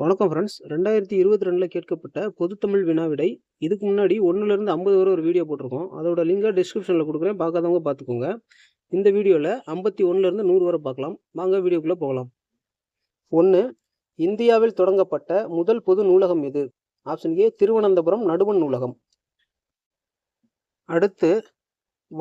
வணக்கம் ஃப்ரெண்ட்ஸ் ரெண்டாயிரத்தி இருபத்தி ரெண்டில் கேட்கப்பட்ட பொதுத்தமிழ் வினாவிடை. இதுக்கு முன்னாடி ஒன்றுலேருந்து ஐம்பது வரை ஒரு வீடியோ போட்டிருக்கோம். அதோட லிங்கை டிஸ்கிரிப்ஷனில் கொடுக்குறேன். பார்க்காதவங்க பார்த்துக்கோங்க. இந்த வீடியோவில் ஐம்பத்தி ஒன்றுலேருந்து நூறு வரை பார்க்கலாம். வாங்க வீடியோக்குள்ளே போகலாம். ஒன்று இந்தியாவில் தொடங்கப்பட்ட முதல் பொது நூலகம் எது? ஆப்ஷன் ஏ திருவனந்தபுரம் நடுவண் நூலகம். அடுத்து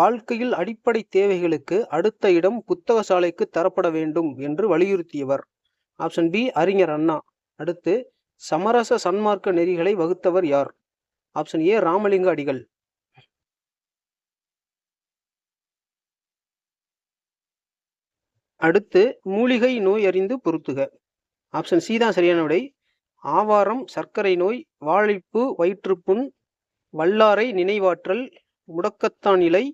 வாழ்க்கையில் அடிப்படை தேவைகளுக்கு அடுத்த இடம் புத்தக சாலைக்கு தரப்பட வேண்டும் என்று வலியுறுத்தியவர். ஆப்ஷன் பி அறிஞர் அண்ணா. அடுத்து சமரச சன்மார்க்க நெறிகளை வகுத்தவர் யார்? ஆப்ஷன் ஏ ராமலிங்க அடிகள். அடுத்து மூலிகை நோய் அறிந்து பொருத்துக. ஆப்ஷன் சி தான் சரியான விடை. ஆவாரம் சர்க்கரை நோய் வாழைப்பு வயிற்றுப்புண் வல்லாரை நினைவாற்றல் முடக்கத்தான் இலை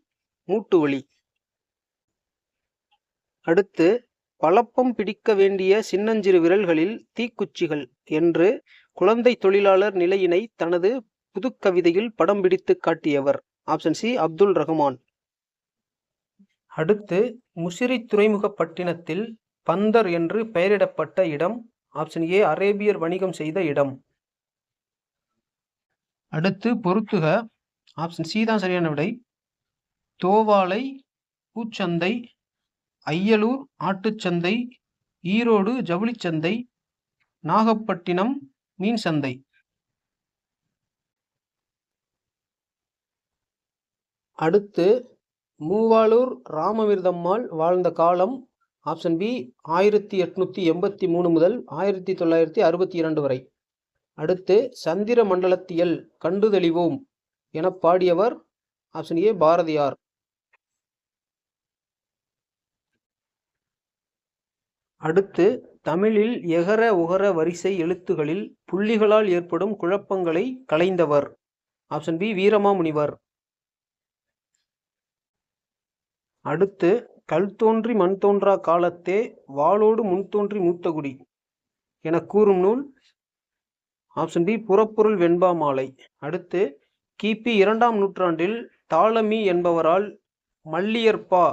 மூட்டு வலி. அடுத்து பழப்பம் பிடிக்க வேண்டிய சின்னஞ்சிறு விரல்களில் தீக்குச்சிகள் என்று குழந்தை தொழிலாளர் நிலையினை தனது புதுக்கவிதையில் படம் பிடித்து காட்டியவர். Option C Abdul Rahman. அடுத்து முசிறி துறைமுகப்பட்டினத்தில் பந்தர் என்று பெயரிடப்பட்ட இடம். ஆப்ஷன் ஏ அரேபியர் வணிகம் செய்த இடம். அடுத்து பொருத்துக ஆப்ஷன் சி தான் சரியான விடை. தோவாலை பூச்சந்தை ஐயலூர் ஆட்டுச்சந்தை ஈரோடு ஜவுளிச்சந்தை நாகப்பட்டினம் மீன் சந்தை அடுத்து மூவாளூர் ராமவிரதம்மாள் வாழ்ந்த காலம் ஆப்ஷன் பி ஆயிரத்தி எட்நூத்தி எண்பத்தி மூணு முதல் ஆயிரத்தி தொள்ளாயிரத்தி அறுபத்தி இரண்டு வரை. அடுத்து சந்திர மண்டலத்தியல் கண்டுதெளிவோம் என பாடியவர் ஆப்ஷன் ஏ பாரதியார். அடுத்து தமிழில் எகர உகர வரிசை எழுத்துகளில் புள்ளிகளால் ஏற்படும் குழப்பங்களை களைந்தவர். Option B Veeramamunivar. அடுத்து கல் தோன்றி மண் தோன்றா காலத்தே வாளோடு முன் தோன்றி மூத்தகுடி என கூறும் நூல். ஆப்ஷன் பி புறப்பொருள் வெண்பா மாலை. அடுத்து கிபி இரண்டாம் நூற்றாண்டில் தாளமி என்பவரால் மல்லியற்பா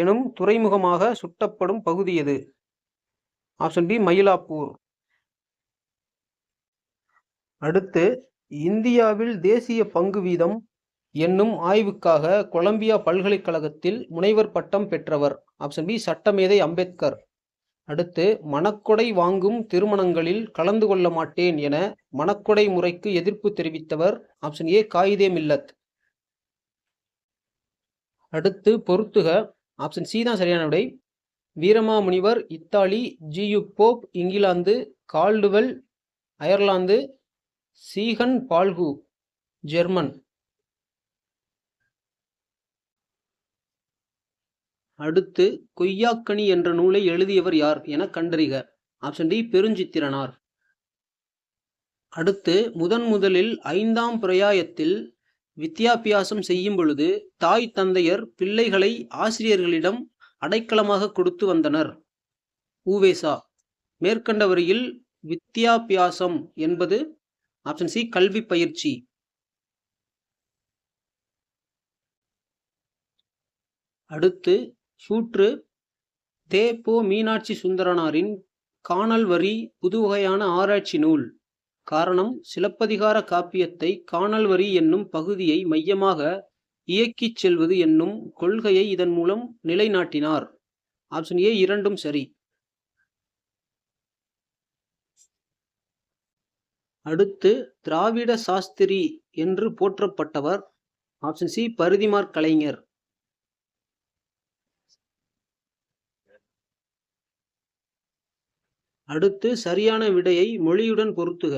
எனும் துறைமுகமாக சுட்டப்படும் பகுதி எது? Option B Mylapore. அடுத்து இந்தியாவில் தேசிய பங்கு வீதம் என்னும் ஆய்வுக்காக கொலம்பியா பல்கலைக்கழகத்தில் முனைவர் பட்டம் பெற்றவர். ஆப்ஷன் பி சட்டமேதை அம்பேத்கர். அடுத்து மணக்கொடை வாங்கும் திருமணங்களில் கலந்து கொள்ள மாட்டேன் என மணக்கொடை முறைக்கு எதிர்ப்பு தெரிவித்தவர். Option A Quaid-e Millat. அடுத்து பொருத்துக ஆப்ஷன் சி தான் சரியான விடை. Veeramamunivar Italy G U Pope England Caldwell Ireland Ziegenbalg German. அடுத்து கொய்யாக்கனி என்ற நூலை எழுதியவர் யார் என கண்டறிக. Option D Perunchithiranar. அடுத்து முதன் முதலில் ஐந்தாம் பிரயாயத்தில் வித்தியாபியாசம் செய்யும் பொழுது தாய் தந்தையர் பிள்ளைகளை ஆசிரியர்களிடம் அடைக்கலமாக கொடுத்து வந்தனர். ஊவேசா மேற்கண்ட வரியில் வித்தியாபியாசம் என்பது ஆப்ஷன் சி கல்வி பயிற்சி. அடுத்து சூற்று தே போ மீனாட்சி சுந்தரனாரின் காணல் வரி புதுவகையான ஆராய்ச்சி நூல். காரணம் சிலப்பதிகார காப்பியத்தை காணல் வரி என்னும் பகுதியை மையமாக இயக்கிச் செல்வது என்னும் கொள்கையை இதன் மூலம் நிலைநாட்டினார். ஆப்ஷன் ஏ இரண்டும் சரி. அடுத்து திராவிட சாஸ்திரி என்று போற்றப்பட்டவர். Option C Parithimar Kalaignar. அடுத்து சரியான விடையை மொழியுடன் பொருத்துக.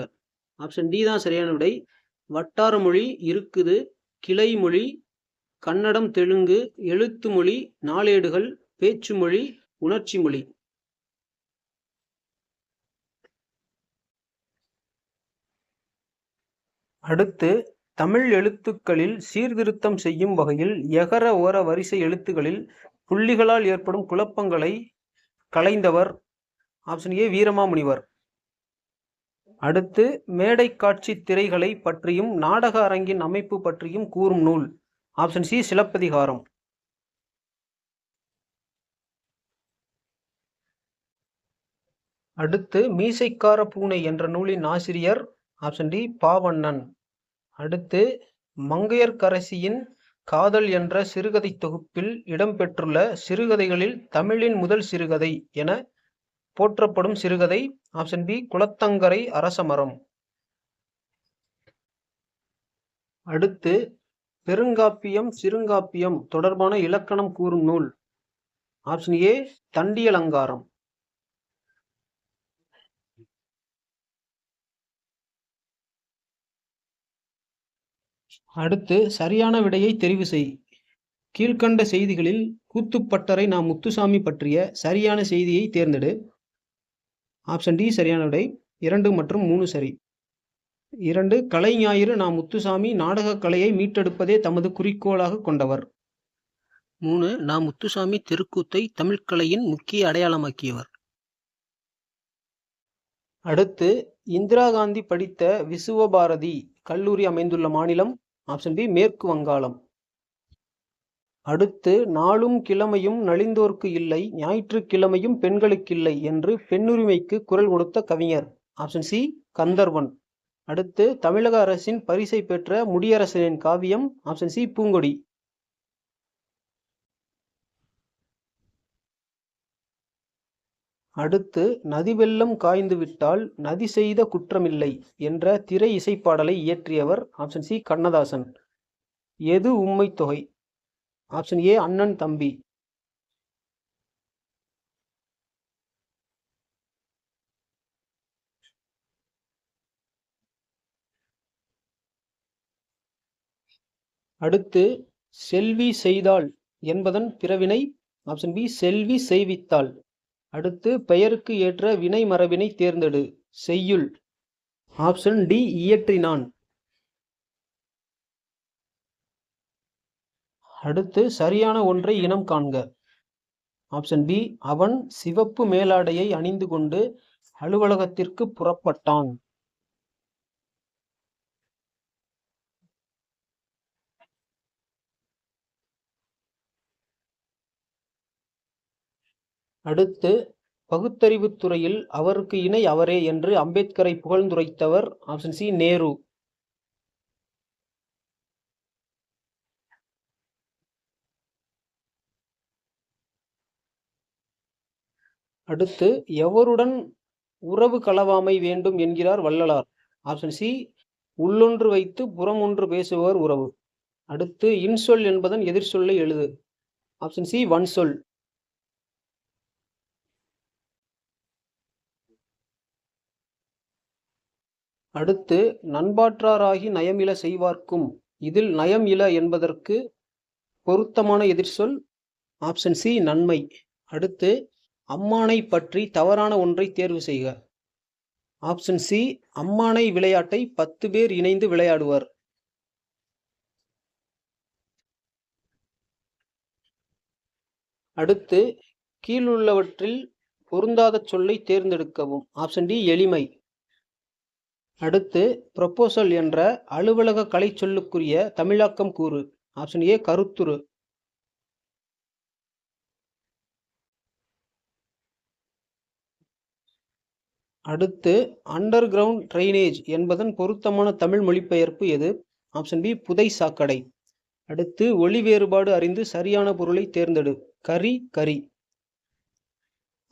ஆப்ஷன் டி தான் சரியான விடை. வட்டார மொழி இருக்குது கிளை மொழி கன்னடம் தெலுங்கு எழுத்து மொழி நாளேடுகள் பேச்சு மொழி உணர்ச்சி மொழி. அடுத்து தமிழ் எழுத்துக்களில் சீர்திருத்தம் செய்யும் வகையில் எகர ஓர வரிசை எழுத்துகளில் புள்ளிகளால் ஏற்படும் குழப்பங்களை கலைந்தவர் ஆப்ஷன் ஏ வீரமாமுனிவர். அடுத்து மேடை காட்சி திரைகளை பற்றியும் நாடக அரங்கின் அமைப்பு பற்றியும் கூறும் நூல். Option C Silappathikaram. அடுத்து மீசைக்கார பூனை என்ற நூலின் ஆசிரியர் ஆப்ஷன் டி பாவண்ணன். அடுத்து மங்கையர்க்கரசியின் காதல் என்ற சிறுகதை தொகுப்பில் இடம்பெற்றுள்ள சிறுகதைகளில் தமிழின் முதல் சிறுகதை என போற்றப்படும் சிறுகதை ஆப்ஷன் பி குளத்தங்கரை அரசமரம் அடுத்து பெருங்காப்பியம் சிறுங்காப்பியம் தொடர்பான இலக்கணம் கூறும் நூல். Option A Dandiyalankaram. அடுத்து சரியான விடையை தெரிவு செய். கீழ்கண்ட செய்திகளில் கூத்துப்பட்டறை நாம் முத்துசாமி பற்றிய சரியான செய்தியை தேர்ந்தெடு. ஆப்ஷன் டி சரியான விடை. இரண்டு மற்றும் மூணு சரி. இரண்டு கலை ஞாயிறு நாம் முத்துசாமி நாடகக் கலையை மீட்டெடுப்பதே தமது குறிக்கோளாக கொண்டவர். மூணு நாம் முத்துசாமி தெருக்கூத்தை தமிழ்கலையின் முக்கிய அடையாளமாக்கியவர். அடுத்து இந்திரா காந்தி படித்த விசுவபாரதி கல்லூரி அமைந்துள்ள மாநிலம் ஆப்ஷன் பி மேற்கு வங்காளம். அடுத்து நாளும் கிழமையும் நலிந்தோர்க்கு இல்லை ஞாயிற்றுக்கிழமையும் பெண்களுக்கில்லை என்று பெண்ணுரிமைக்கு குரல் கொடுத்த கவிஞர். Option C Kandharvan. அடுத்து தமிழக அரசின் பரிசை பெற்ற முடியரசனின் காவியம் ஆப்ஷன் சி பூங்கொடி. அடுத்து நதி வெள்ளம் காய்ந்து விட்டால் நதி செய்த குற்றமில்லை என்ற திரை இசைப்பாடலை இயற்றியவர் ஆப்ஷன் சி கண்ணதாசன். எது உண்மை தொகை? ஆப்ஷன் ஏ அண்ணன் தம்பி அடுத்து செல்வி செய்தாள் என்பதன் பிறவினை ஆப்ஷன் பி செல்வி செய்வித்தாள். அடுத்து பெயருக்கு ஏற்ற வினை மரபினை தேர்ந்தெடு. செய்யுள். ஆப்ஷன் டி இயற்றினான். அடுத்து சரியான ஒன்றை இனம் காண்க. ஆப்ஷன் பி அவன் சிவப்பு மேலாடையை அணிந்து கொண்டு அலுவலகத்திற்கு புறப்பட்டான். அடுத்து பகுத்தறிவுத் துறையில் அவருக்கு இணை அவரே என்று அம்பேத்கரை புகழ்ந்துரைத்தவர். Option C Nehru. அடுத்து எவருடன் உறவு களவாமை வேண்டும் என்கிறார் வள்ளலார். ஆப்ஷன் சி உள்ளொன்று வைத்து புறம் ஒன்று பேசுபவர் உறவு. அடுத்து இன்சொல் என்பதன் எதிர்சொல்லை எழுது. ஆப்ஷன் சி வன் சொல் அடுத்து நண்பாற்றாராகி நயமில செய்வார்க்கும். இதில் நயம் இல என்பதற்கு பொருத்தமான எதிர்சொல். ஆப்ஷன் சி நன்மை. அடுத்து அம்மானை பற்றி தவறான ஒன்றை தேர்வு செய்க. ஆப்ஷன் சி அம்மானை விளையாட்டை பத்து பேர் இணைந்து விளையாடுவர். அடுத்து கீழுள்ளவற்றில் பொருந்தாத சொல்லை தேர்ந்தெடுக்கவும். ஆப்ஷன் டி எளிமை. அடுத்து ப்ரொபோசல் என்ற அலுவலக கலை சொல்லுக்குரிய தமிழாக்கம் கூறு. ஆப்ஷன் ஏ கருத்துரு. அடுத்து அண்டர் கிரவுண்ட் ட்ரைனேஜ் என்பதன் பொருத்தமான தமிழ் மொழிபெயர்ப்பு எது? ஆப்ஷன் பி புதை சாக்கடை. அடுத்து ஒளி வேறுபாடு அறிந்து சரியான பொருளை தேர்ந்தெடு. கரி கரி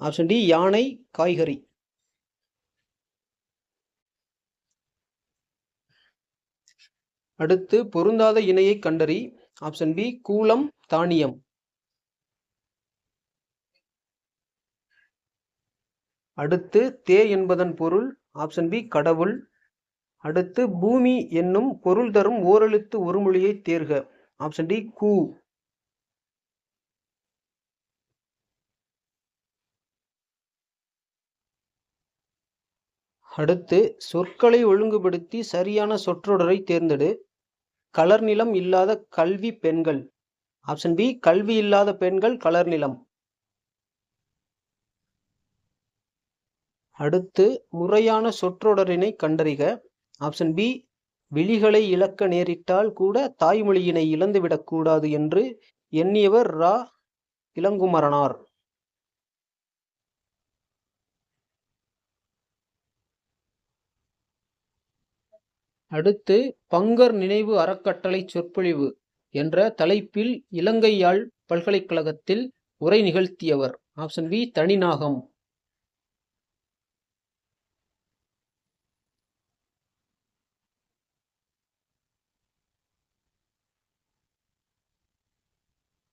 ஆப்ஷன் டி யானை காய்கறி. அடுத்து பொருந்தாத இணையை கண்டறி. ஆப்ஷன் பி கூலம் தானியம். அடுத்து தே என்பதன் பொருள் ஆப்ஷன் பி கடவுள். அடுத்து பூமி என்னும் பொருள் தரும் ஓரெழுத்து ஒரு மொழியை தேர்க. ஆப்ஷன் டி கூ. அடுத்து சொற்களை ஒழுங்குபடுத்தி சரியான சொற்றொடரை தேர்ந்தெடு. கலர் நிலம் இல்லாத கல்வி பெண்கள். ஆப்ஷன் பி கல்வி இல்லாத பெண்கள் கலர் நிலம். அடுத்து முறையான சொற்றொடரினை கண்டறிக. ஆப்ஷன் பி விழிகளை இழக்க நேரிட்டால் கூட தாய்மொழியினை இழந்துவிடக்கூடாது என்று எண்ணியவர் ரா. இளங்குமரனார். அடுத்து பங்கர் நினைவு அறக்கட்டளை சொற்பொழிவு என்ற தலைப்பில் இலங்கை யாழ் பல்கலைக்கழகத்தில் உரை நிகழ்த்தியவர். Option B Thaninayagam.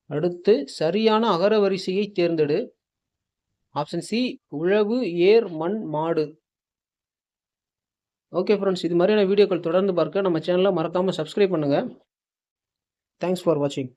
அடுத்து சரியான அகர வரிசையை தேர்ந்தெடு. ஆப்ஷன் சி உழவு ஏர் மண் மாடு. ஓகே ஃப்ரெண்ட்ஸ் இது மாதிரியான வீடியோக்கள் தொடர்ந்து பார்க்க நம்ம சேனலை மறக்காமல் சப்ஸ்கிரைப் பண்ணுங்கள் தேங்க்ஸ் ஃபார் வாட்சிங்